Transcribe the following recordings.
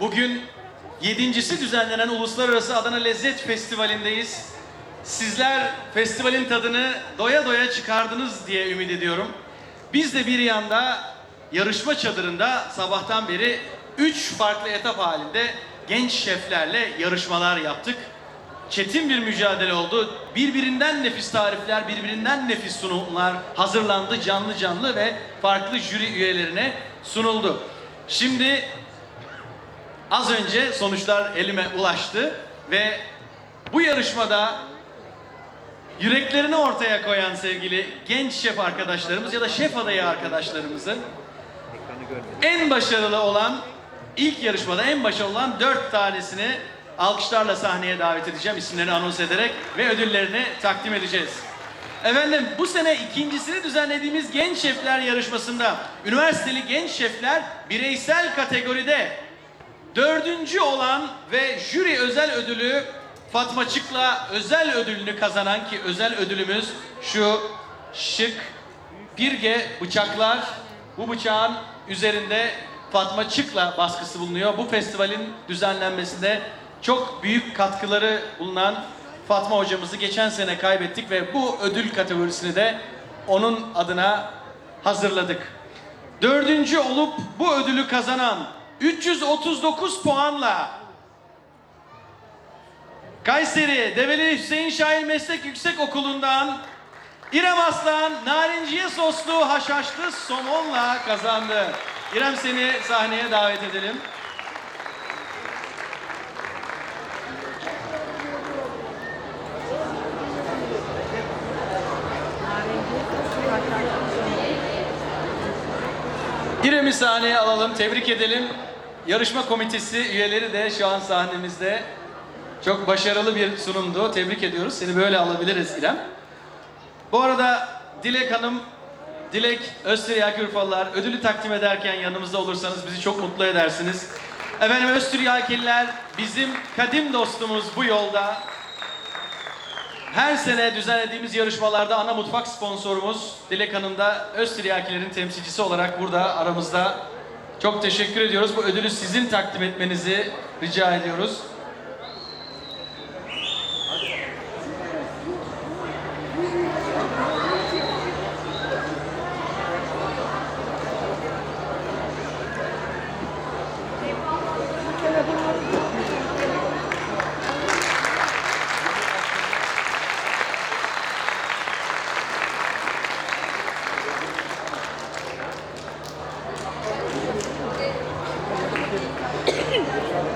Bugün yedincisi düzenlenen Uluslararası Adana Lezzet Festivali'ndeyiz. Sizler festivalin tadını doya doya çıkardınız diye ümit ediyorum. Biz de bir yanda yarışma çadırında sabahtan beri üç farklı etap halinde genç şeflerle yarışmalar yaptık. Çetin bir mücadele oldu. Birbirinden nefis tarifler, birbirinden nefis sunumlar hazırlandı canlı canlı ve farklı jüri üyelerine sunuldu. Şimdi az önce sonuçlar elime ulaştı ve bu yarışmada yüreklerini ortaya koyan sevgili genç şef arkadaşlarımız ya da şef adayı arkadaşlarımızın en başarılı olan ilk yarışmada en başarılı olan dört tanesini alkışlarla sahneye davet edeceğim isimlerini anons ederek ve ödüllerini takdim edeceğiz. Efendim bu sene ikincisini düzenlediğimiz genç şefler yarışmasında üniversiteli genç şefler bireysel kategoride dördüncü olan ve jüri özel ödülü Fatma Çık'la özel ödülünü kazanan ki özel ödülümüz şu şık Pirge bıçaklar. Bu bıçağın üzerinde Fatma Çık'la baskısı bulunuyor. Bu festivalin düzenlenmesinde çok büyük katkıları bulunan Fatma hocamızı geçen sene kaybettik ve bu ödül kategorisini de onun adına hazırladık. Dördüncü olup bu ödülü kazanan 339 puanla Kayseri Develi Hüseyin Şahin Meslek Yüksek Okulu'ndan İrem Aslan narinciye soslu haşhaşlı somonla kazandı. İrem seni sahneye davet edelim. İrem'i sahneye alalım, tebrik edelim. Yarışma komitesi üyeleri de şu an sahnemizde. Çok başarılı bir sunumdu. Tebrik ediyoruz. Seni böyle alabiliriz İrem. Bu arada Dilek Hanım, Dilek Öztürk Urfalılar ödülü takdim ederken yanımızda olursanız bizi çok mutlu edersiniz. Efendim Öztürk bizim kadim dostumuz bu yolda. Her sene düzenlediğimiz yarışmalarda ana mutfak sponsorumuz Dilek Hanım da Öztürk temsilcisi olarak burada aramızda. Çok teşekkür ediyoruz. Bu ödülü sizin takdim etmenizi rica ediyoruz.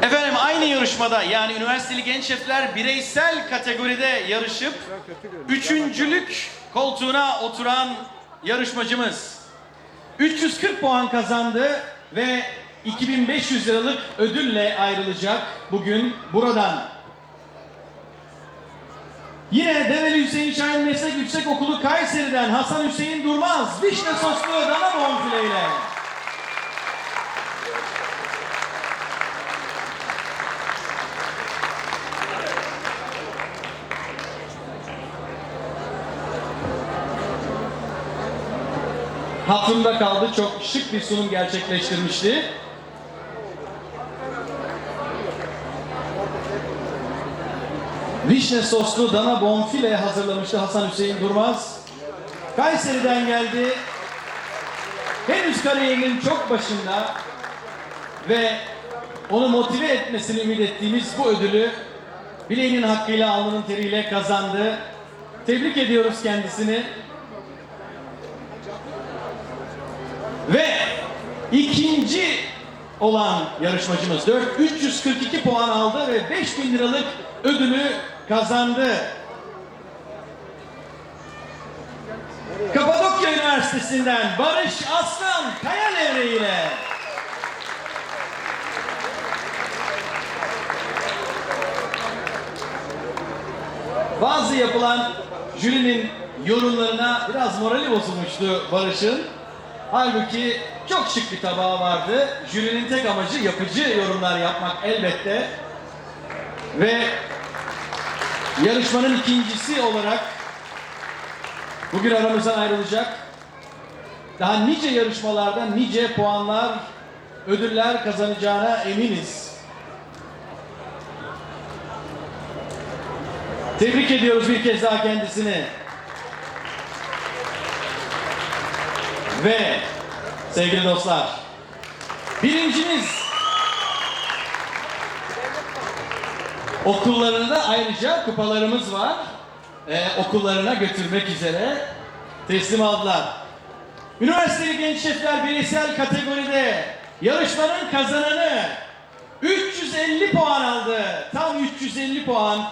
Efendim aynı yarışmada yani üniversiteli genç şefler bireysel kategoride yarışıp üçüncülük koltuğuna oturan yarışmacımız 340 puan kazandı ve 2500 liralık ödülle ayrılacak bugün buradan. Yine Develi Hüseyin Şahin Meslek Yüksek Okulu Kayseri'den Hasan Hüseyin Durmaz vişne soslu dana bonfileyle. Hatırımda kaldı. Çok şık bir sunum gerçekleştirmişti. Vişne soslu dana bonfile hazırlamıştı Hasan Hüseyin Durmaz. Kayseri'den geldi. Henüz kariyerinin çok başında ve onu motive etmesini ümit ettiğimiz bu ödülü bileğinin hakkıyla alnının teriyle kazandı. Tebrik ediyoruz kendisini. Ve ikinci olan yarışmacımız 4 342 puan aldı ve 5000 liralık ödülü kazandı. Kapadokya Üniversitesi'nden Barış Aslan Kayalevre ile bazı yapılan jürinin yorumlarına biraz morali bozulmuştu Barış'ın. Halbuki çok şık bir tabağı vardı. Jürinin tek amacı yapıcı yorumlar yapmak elbette. Ve yarışmanın ikincisi olarak bugün aramızdan ayrılacak. Daha nice yarışmalarda nice puanlar, ödüller kazanacağına eminiz. Tebrik ediyoruz bir kez daha kendisini. Ve sevgili dostlar, birincimiz okullarında ayrıca kupalarımız var. Ee, okullarına götürmek üzere teslim aldılar. Üniversiteli Genç Şefler Bireysel kategoride yarışmanın kazananı 350 puan aldı. Tam 350 puan.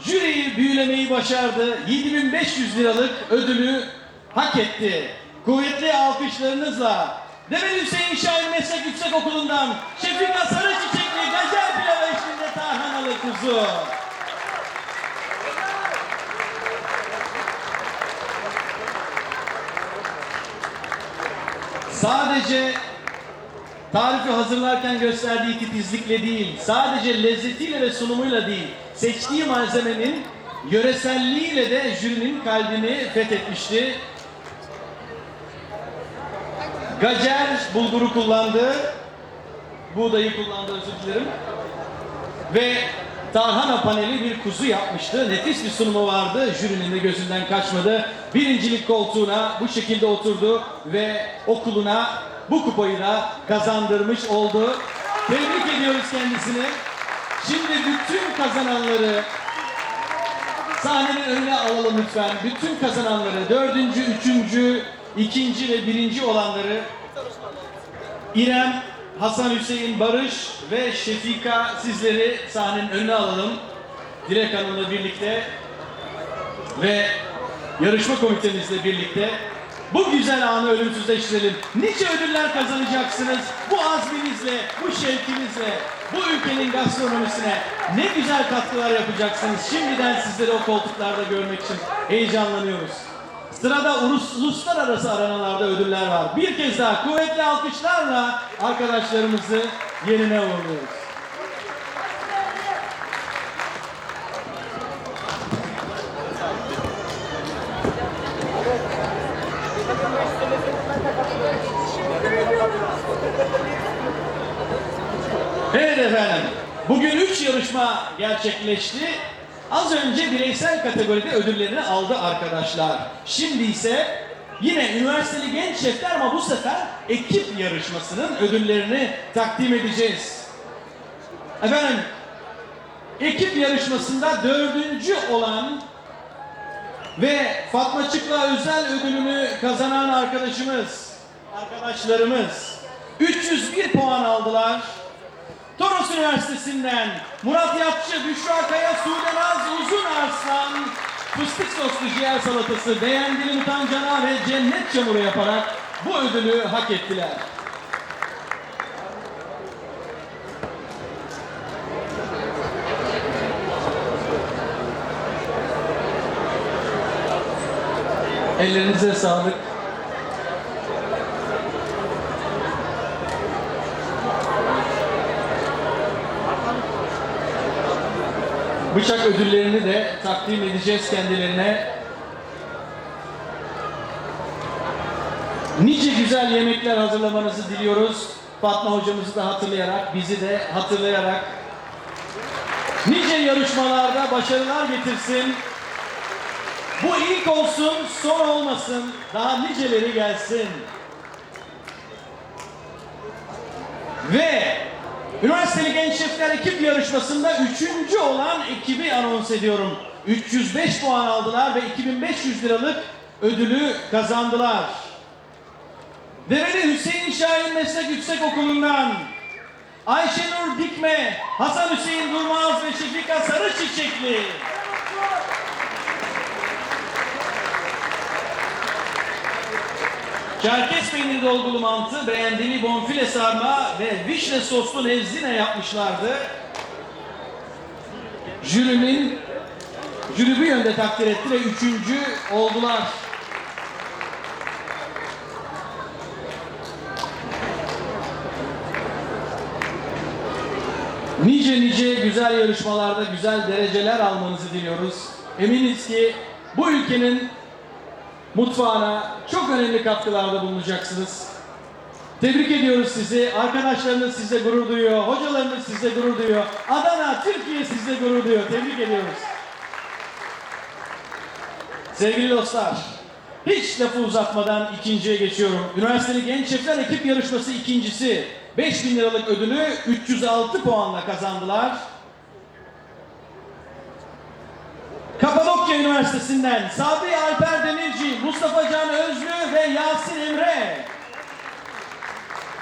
Jüriyi büyülemeyi başardı. 7500 liralık ödülü hak etti. Kuvvetli alkışlarınızla Demir Hüseyin Şahin Meslek Yüksek Okulu'ndan Şefika Sarıçiçekli Gazel Pilavı eşliğinde tarhanalı kuzu. Sadece tarifi hazırlarken gösterdiği titizlikle değil, sadece lezzetiyle ve sunumuyla değil, seçtiği malzemenin yöreselliğiyle de jürinin kalbini fethetmişti. Gacer bulguru kullandı, buğdayı kullandı özür dilerim. Ve tarhana paneli bir kuzu yapmıştı. Nefis bir sunumu vardı. Jürinin de gözünden kaçmadı. Birincilik koltuğuna bu şekilde oturdu ve okuluna bu kupayı da kazandırmış oldu. Tebrik ediyoruz kendisini. Şimdi bütün kazananları sahnenin önüne alalım lütfen. Bütün kazananları, dördüncü, üçüncü, ikinci ve birinci olanları İrem, Hasan Hüseyin, Barış ve Şefika sizleri sahnenin önüne alalım. Dilek Hanım'la birlikte ve yarışma komitemizle birlikte bu güzel anı ölümsüzleştirelim. Nice ödüller kazanacaksınız bu azminizle, bu şevkinizle, bu ülkenin gastronomisine ne güzel katkılar yapacaksınız. Şimdiden sizleri o koltuklarda görmek için heyecanlanıyoruz. Sırada ulus, uluslararası aranalarda ödüller var. Bir kez daha kuvvetli alkışlarla arkadaşlarımızı yerine uğurluyoruz. Evet efendim. Bugün 3 yarışma gerçekleşti. Az önce bireysel kategoride ödüllerini aldı arkadaşlar. Şimdi ise yine üniversiteli genç şefler ama bu sefer ekip yarışmasının ödüllerini takdim edeceğiz. Efendim, ekip yarışmasında dördüncü olan ve Fatma Çıkla özel ödülünü kazanan arkadaşımız, arkadaşlarımız 301 puan aldılar. Toros Üniversitesi'nden Murat Yapçı, Büşra Kaya, Sude Uzun Arslan, fıstık soslu ciğer salatası, beğendili mutancana ve cennet çamuru yaparak bu ödülü hak ettiler. Ellerinize sağlık. Bıçak ödüllerini de takdim edeceğiz kendilerine. Nice güzel yemekler hazırlamanızı diliyoruz. Fatma hocamızı da hatırlayarak, bizi de hatırlayarak. Nice yarışmalarda başarılar getirsin. Bu ilk olsun, son olmasın. Daha niceleri gelsin. Ve Üniversiteli Genç Şefler ekip yarışmasında üçüncü olan ekibi anons ediyorum. 305 puan aldılar ve 2500 liralık ödülü kazandılar. Develi Hüseyin Şahin Meslek Yüksek Okulu'ndan Ayşenur Dikme, Hasan Hüseyin Durmaz ve Şefika Sarıçiçekli. Çerkes peyniri dolgulu mantı, beğendili bonfile sarma ve vişne soslu lezine yapmışlardı. Jürinin jüri bu yönde takdir etti ve üçüncü oldular. Nice nice güzel yarışmalarda güzel dereceler almanızı diliyoruz. Eminiz ki bu ülkenin mutfağına çok önemli katkılarda bulunacaksınız. Tebrik ediyoruz sizi. Arkadaşlarınız sizle gurur duyuyor. Hocalarınız sizle gurur duyuyor. Adana, Türkiye sizle gurur duyuyor. Tebrik ediyoruz. Sevgili dostlar, hiç lafı uzatmadan ikinciye geçiyorum. Üniversiteli Genç Şefler Ekip Yarışması ikincisi. 5000 liralık ödülü 306 puanla kazandılar. Kapadokya Üniversitesi'nden Sabri Alper Demirci, Mustafa Can Özlü ve Yasin Emre.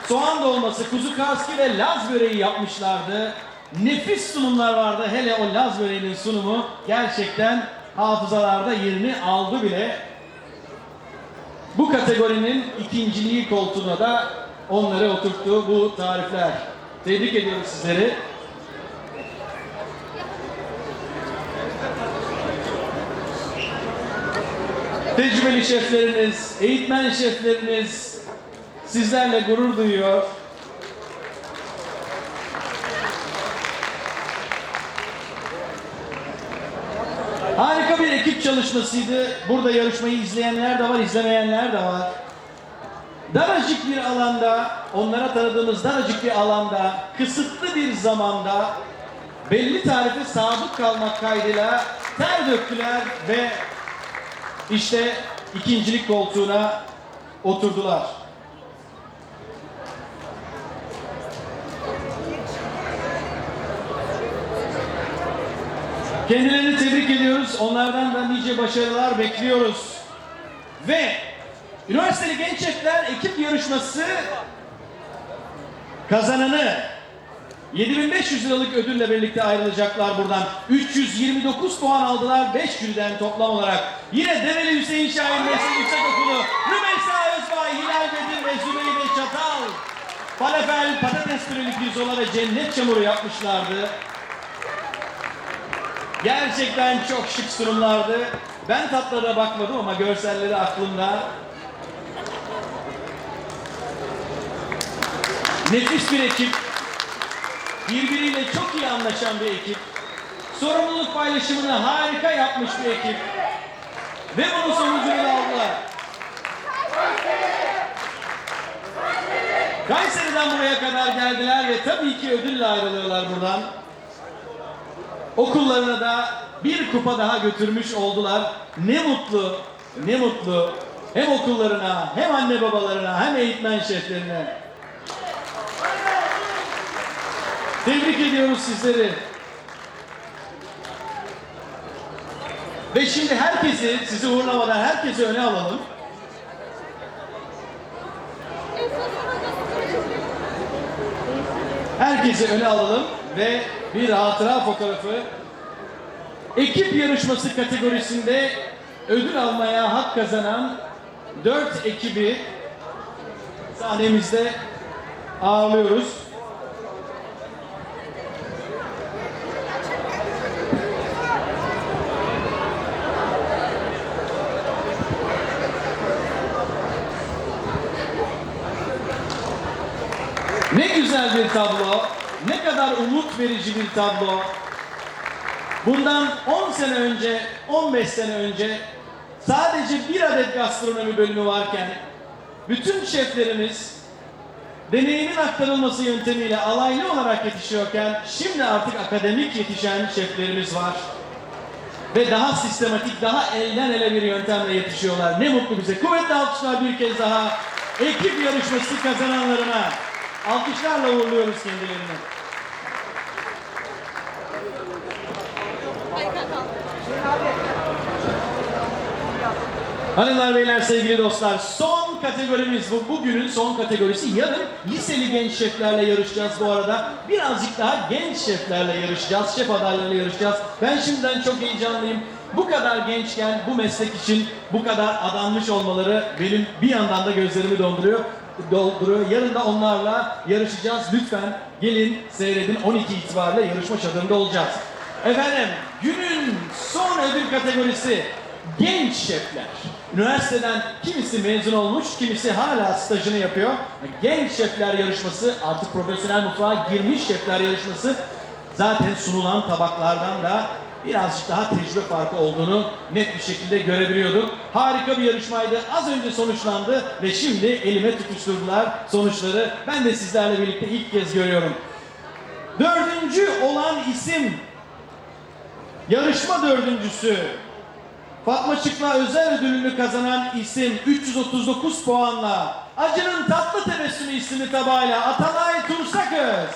Soğan dolması, kuzu karski ve Laz böreği yapmışlardı. Nefis sunumlar vardı. Hele o Laz böreğinin sunumu gerçekten hafızalarda yerini aldı bile. Bu kategorinin ikinciliği koltuğuna da onları oturttu bu tarifler. Tebrik ediyoruz sizleri. Tecrübeli şefleriniz, eğitmen şefleriniz sizlerle gurur duyuyor. Harika bir ekip çalışmasıydı. Burada yarışmayı izleyenler de var, izlemeyenler de var. Daracık bir alanda, onlara tanıdığımız daracık bir alanda, kısıtlı bir zamanda belli tarife sadık kalmak kaydıyla ter döktüler ve işte ikincilik koltuğuna oturdular. Kendilerini tebrik ediyoruz. Onlardan da nice başarılar bekliyoruz. Ve Üniversiteli Genç Şefler ekip yarışması kazananı 7500 liralık ödülle birlikte ayrılacaklar buradan. 329 puan aldılar 5 jüriden toplam olarak. Yine Develi Hüseyin Şahin Meslek Yüksekokulu, Rümeysa Özbay, Hilal Bedir ve Zübeyde Çatal. Falafel, patates püreli pirzola ve cennet çamuru yapmışlardı. Gerçekten çok şık sunumlardı. Ben tatlara bakmadım ama görselleri aklımda. Nefis bir ekip. Birbiriyle çok iyi anlaşan bir ekip. Sorumluluk paylaşımını harika yapmış bir ekip. Ve bunun sonucunu aldılar. Kayseri'den buraya kadar geldiler ve tabii ki ödülle ayrılıyorlar buradan. Okullarına da bir kupa daha götürmüş oldular. Ne mutlu, ne mutlu. Hem okullarına, hem anne babalarına, hem eğitmen şeflerine. Tebrik ediyoruz sizleri. Ve şimdi herkesi, sizi uğurlamadan herkesi öne alalım. Herkesi öne alalım ve bir hatıra fotoğrafı ekip yarışması kategorisinde ödül almaya hak kazanan dört ekibi sahnemizde ağırlıyoruz. Ne güzel bir tablo, ne kadar umut verici bir tablo. Bundan 10 sene önce, 15 sene önce sadece bir adet gastronomi bölümü varken bütün şeflerimiz deneyimin aktarılması yöntemiyle alaylı olarak yetişiyorken şimdi artık akademik yetişen şeflerimiz var. Ve daha sistematik, daha elden ele bir yöntemle yetişiyorlar. Ne mutlu bize. Kuvvetli alkışlar bir kez daha ekip yarışması kazananlarına. Alkışlarla uğurluyoruz kendilerini. Hanımlar beyler sevgili dostlar son kategorimiz bu. Bugünün son kategorisi. Yarın liseli genç şeflerle yarışacağız bu arada. Birazcık daha genç şeflerle yarışacağız şef adaylarıyla yarışacağız. Ben şimdiden çok heyecanlıyım. Bu kadar gençken bu meslek için bu kadar adanmış olmaları benim bir yandan da gözlerimi donduruyor dolduruyor. Yarın da onlarla yarışacağız. Lütfen gelin seyredin. 12 itibariyle yarışma çadırında olacağız. Efendim günün son ödül kategorisi genç şefler. Üniversiteden kimisi mezun olmuş, kimisi hala stajını yapıyor. Genç şefler yarışması, artık profesyonel mutfağa girmiş şefler yarışması zaten sunulan tabaklardan da birazcık daha tecrübe farkı olduğunu net bir şekilde görebiliyorduk. Harika bir yarışmaydı. Az önce sonuçlandı ve şimdi elime tutuşturdular sonuçları. Ben de sizlerle birlikte ilk kez görüyorum. Dördüncü olan isim yarışma dördüncüsü Fatma Çıkla özel ödülünü kazanan isim 339 puanla Acının Tatlı Tebessümü isimli tabağıyla Atalay Tursaköz.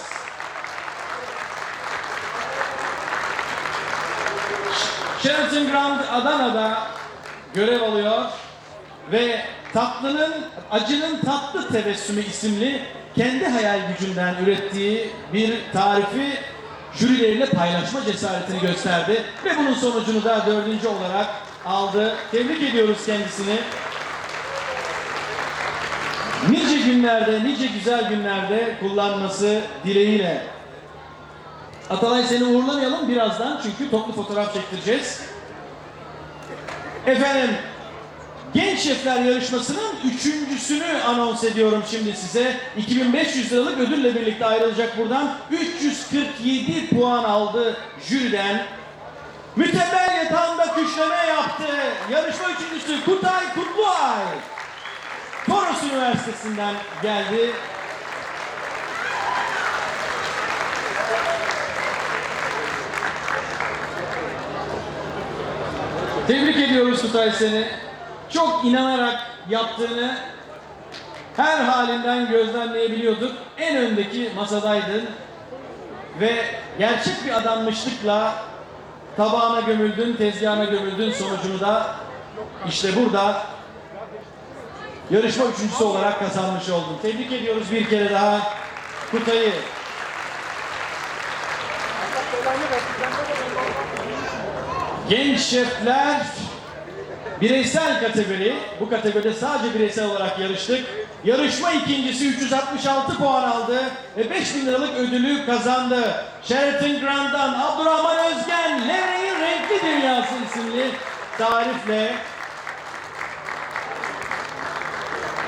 Sheraton Grand Adana'da görev alıyor ve tatlının, acının tatlı tebessümü isimli kendi hayal gücünden ürettiği bir tarifi jürileriyle paylaşma cesaretini gösterdi ve bunun sonucunu da dördüncü olarak aldı. Tebrik ediyoruz kendisini. Nice günlerde, nice güzel günlerde kullanması dileğiyle. Atalay seni uğurlamayalım birazdan çünkü toplu fotoğraf çektireceğiz. Efendim, Genç Şefler Yarışması'nın üçüncüsünü anons ediyorum şimdi size. 2500 liralık ödülle birlikte ayrılacak buradan. 347 puan aldı jüriden. Mütebel yatağında küşleme yaptı. Yarışma üçüncüsü Kutay Kutluay. Toros Üniversitesi'nden geldi. Tebrik ediyoruz Kutay seni. Çok inanarak yaptığını her halinden gözlemleyebiliyorduk. En öndeki masadaydın ve gerçek bir adanmışlıkla tabağına gömüldün, tezgahına gömüldün sonucunu da işte burada yarışma üçüncüsü olarak kazanmış oldun. Tebrik ediyoruz bir kere daha Kutay'ı. Genç şefler bireysel kategori. Bu kategoride sadece bireysel olarak yarıştık. Yarışma ikincisi 366 puan aldı ve 5000 liralık ödülü kazandı. Sheraton Grand'dan Abdurrahman Özgen, Levre'nin Renkli Dünyası isimli tarifle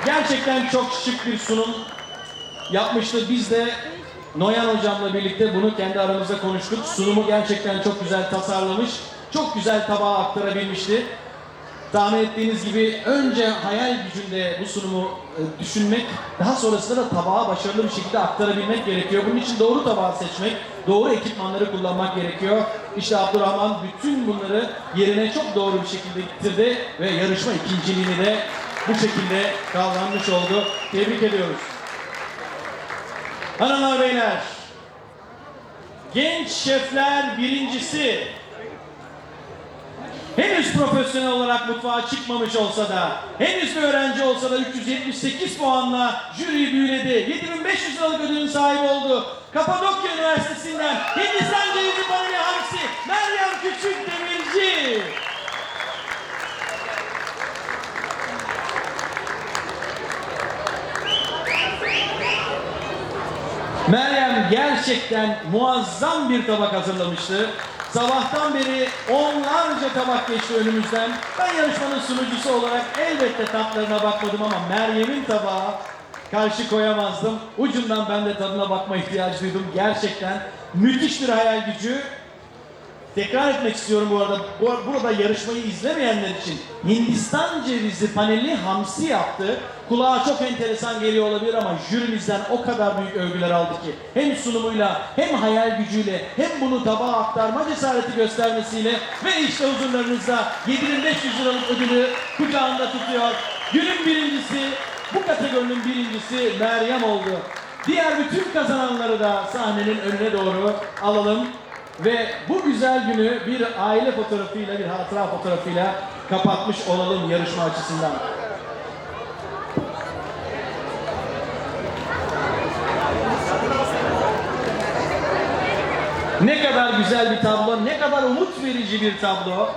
gerçekten çok şık bir sunum yapmıştı. Biz de Noyan hocamla birlikte bunu kendi aramızda konuştuk. Sunumu gerçekten çok güzel tasarlamış. Çok güzel tabağa aktarabilmişti. Tahmin ettiğiniz gibi önce hayal gücünde bu sunumu e, düşünmek, daha sonrasında da tabağa başarılı bir şekilde aktarabilmek gerekiyor. Bunun için doğru tabağı seçmek, doğru ekipmanları kullanmak gerekiyor. İşte Abdurrahman bütün bunları yerine çok doğru bir şekilde getirdi ve yarışma ikinciliğini de bu şekilde kavranmış oldu. Tebrik ediyoruz. Hanımlar beyler, genç şefler birincisi henüz profesyonel olarak mutfağa çıkmamış olsa da, henüz bir öğrenci olsa da 378 puanla jüriyi büyüledi. 7500 liralık ödülün sahibi oldu. Kapadokya Üniversitesi'nden Hindistan cevizi paneli hamsi Meryem Küçük Demirci. Meryem gerçekten muazzam bir tabak hazırlamıştı. Sabahtan beri onlarca tabak geçti önümüzden. Ben yarışmanın sunucusu olarak elbette tatlarına bakmadım ama Meryem'in tabağı karşı koyamazdım. Ucundan ben de tadına bakma ihtiyacı duydum. Gerçekten müthiş bir hayal gücü. Tekrar etmek istiyorum bu arada. Bu, burada yarışmayı izlemeyenler için Hindistan cevizi paneli hamsi yaptı. Kulağa çok enteresan geliyor olabilir ama jürimizden o kadar büyük övgüler aldı ki hem sunumuyla hem hayal gücüyle hem bunu tabağa aktarma cesareti göstermesiyle ve işte huzurlarınızda 7500 liralık ödülü kucağında tutuyor. Günün birincisi bu kategorinin birincisi Meryem oldu. Diğer bütün kazananları da sahnenin önüne doğru alalım. Ve bu güzel günü bir aile fotoğrafıyla, bir hatıra fotoğrafıyla kapatmış olalım yarışma açısından. Ne kadar güzel bir tablo, ne kadar umut verici bir tablo.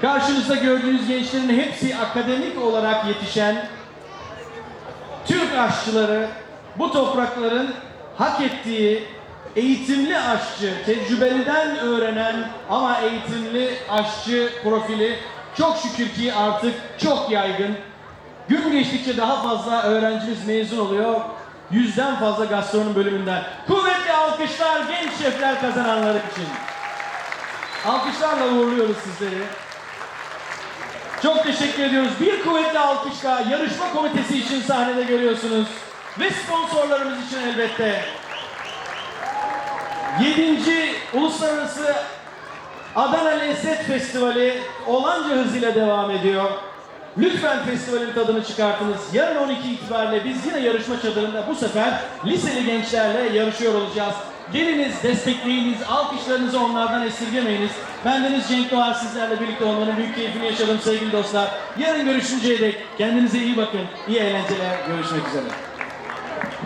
Karşınızda gördüğünüz gençlerin hepsi akademik olarak yetişen Türk aşçıları bu toprakların hak ettiği eğitimli aşçı, tecrübeliden öğrenen ama eğitimli aşçı profili çok şükür ki artık çok yaygın. Gün geçtikçe daha fazla öğrencimiz mezun oluyor. Yüzden fazla gastronom bölümünden. Kuvvetli alkışlar genç şefler kazananlar için. Alkışlarla uğurluyoruz sizleri. Çok teşekkür ediyoruz. Bir kuvvetli alkışla yarışma komitesi için sahnede görüyorsunuz. Ve sponsorlarımız için elbette. 7. Uluslararası Adana Lezzet Festivali olanca hızıyla devam ediyor. Lütfen festivalin tadını çıkartınız. Yarın 12 itibariyle biz yine yarışma çadırında bu sefer liseli gençlerle yarışıyor olacağız. Geliniz, destekleyiniz, alkışlarınızı onlardan esirgemeyiniz. Bendeniz Cenk Doğar sizlerle birlikte olmanın büyük keyfini yaşadım sevgili dostlar. Yarın görüşünceye dek kendinize iyi bakın. İyi eğlenceler. Görüşmek üzere.